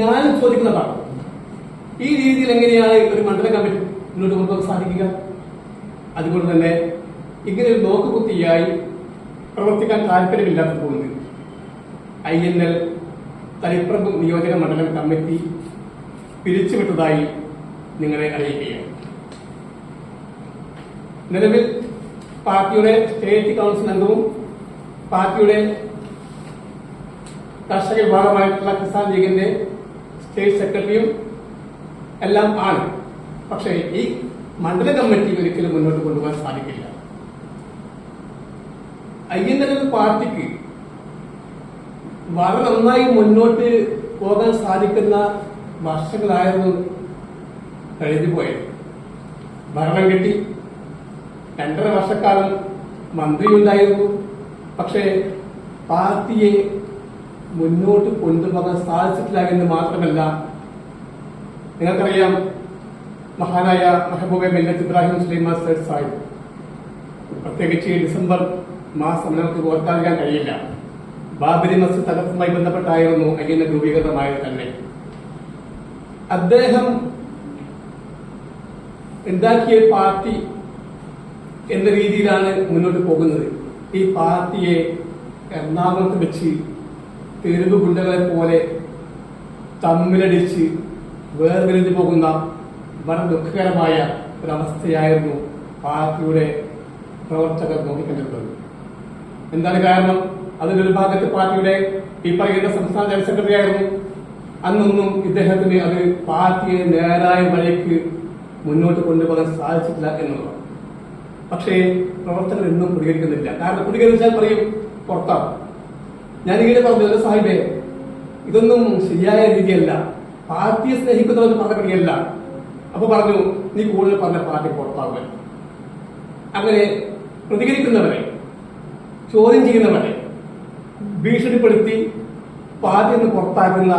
ഞാൻ ചോദിക്കുന്നതാണ് ഈ രീതിയിൽ എങ്ങനെയാണ് ഒരു മണ്ഡല കമ്മിറ്റി മുന്നോട്ട് കൊണ്ടുപോകാൻ സാധിക്കുക? അതുകൊണ്ട് തന്നെ ഇങ്ങനെ ഒരു നോക്കുകുത്തിയായി പ്രവർത്തിക്കാൻ താല്പര്യമില്ലാത്ത പോകുന്നത് ഐ എൻ എൽ തളിപ്രഭു നിയോജക മണ്ഡലം കമ്മിറ്റി പിരിച്ചുവിട്ടതായി നിങ്ങളെ അറിയിക്കുകയാണ്. നിലവിൽ പാർട്ടിയുടെ സ്റ്റേറ്റ് കൗൺസിൽ അംഗവും പാർട്ടിയുടെ കർഷക വിഭാഗമായിട്ടുള്ള കിസാൻ ലീഗിന്റെ സ്റ്റേറ്റ് സെക്രട്ടറിയും എല്ലാം ആണ്. പക്ഷേ ഈ മണ്ഡല കമ്മിറ്റി ഒരിക്കലും മുന്നോട്ട് കൊണ്ടുപോകാൻ സാധിക്കില്ല. ഐ എൻ എൽ പാർട്ടിക്ക് വളരെ നന്നായി മുന്നോട്ട് പോകാൻ സാധിക്കുന്ന വർഷങ്ങളായിരുന്നു കഴിഞ്ഞു പോയത്. ഭരണം കിട്ടി. രണ്ടര വർഷക്കാലം മന്ത്രിയുണ്ടായിരുന്നു. പക്ഷേ പാർട്ടിയെ മുന്നോട്ട് കൊണ്ടുപോകാൻ സാധിച്ചിട്ടില്ല എന്ന് മാത്രമല്ല നിങ്ങൾക്കറിയാം മഹാനായ മെഹബൂബ മില്ലത്ത് ഇബ്രാഹിം മുസ്ലിം സേഡ് സാഹിബ്. പ്രത്യേകിച്ച് ഡിസംബർ മാസം നമുക്ക് ഓർക്കാതിരിക്കാൻ കഴിയില്ല. ബാബരി മസ്ജിദ് തകർപ്പുമായി ബന്ധപ്പെട്ടായിരുന്നു ഐ രൂപീകൃതമായ തന്നെ. അദ്ദേഹം ഉണ്ടാക്കിയ പാർട്ടി എന്ന രീതിയിലാണ് മുന്നോട്ട് പോകുന്നത്. ഈ പാർട്ടിയെ എറണാകുളത്ത് വെച്ച് തെരുവ് ഗുണ്ടകളെ പോലെ തമ്മിലടിച്ച് വേർതിരിഞ്ഞു പോകുന്ന വളരെ ദുഃഖകരമായ ഒരവസ്ഥയായിരുന്നു പാർട്ടിയുടെ പ്രവർത്തകർ നോക്കിക്കണ്ടിരുന്നത്. എന്താണ് കാരണം? അതിന്റെ ഒരു ഭാഗത്ത് പാർട്ടിയുടെ ഈ പറയുന്ന സംസ്ഥാന ജനറൽ സെക്രട്ടറി ആയിരുന്നു. അന്നൊന്നും ഇദ്ദേഹത്തിന് അത് പാർട്ടിയെ നേരായ വഴിക്ക് മുന്നോട്ട് കൊണ്ടുപോകാൻ സാധിച്ചിട്ടില്ല എന്നുള്ളതാണ്. പക്ഷേ പ്രവർത്തകർ എന്നും പ്രതികരിക്കുന്നില്ല. കാരണം പ്രതികരിച്ചാൽ പറയും പുറത്താവും. ഞാനിങ്ങനെ പറഞ്ഞു സാഹിബേ ഇതൊന്നും ശരിയായ രീതിയല്ല. പാർട്ടിയെ സ്നേഹിക്കുന്നവർ പറഞ്ഞ പണിയല്ല. അപ്പൊ പറഞ്ഞു നീ കൂടുതൽ പറഞ്ഞ പാർട്ടി പുറത്താവുക അങ്ങനെ പ്രതികരിക്കുന്നവരെ ചോദ്യം ചെയ്യുന്നവരെ ഭീഷണിപ്പെടുത്തി പാർട്ടി നിന്ന് പുറത്താക്കുന്ന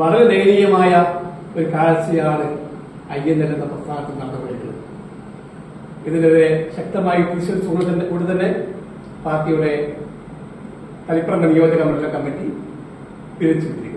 വളരെ ദയനീയമായ ഒരു കാഴ്ചയാണ് ഐ എൻ എന്ന പ്രസ്ഥാനത്തിൽ നടന്നുകൊണ്ടിരിക്കുന്നത്. ഇതിനെതിരെ ശക്തമായി തിരിച്ചു കൊണ്ട് തന്നെ പാർട്ടിയുടെ കളിപ്രമ നിയോജക മണ്ഡല കമ്മിറ്റി പിരിച്ചു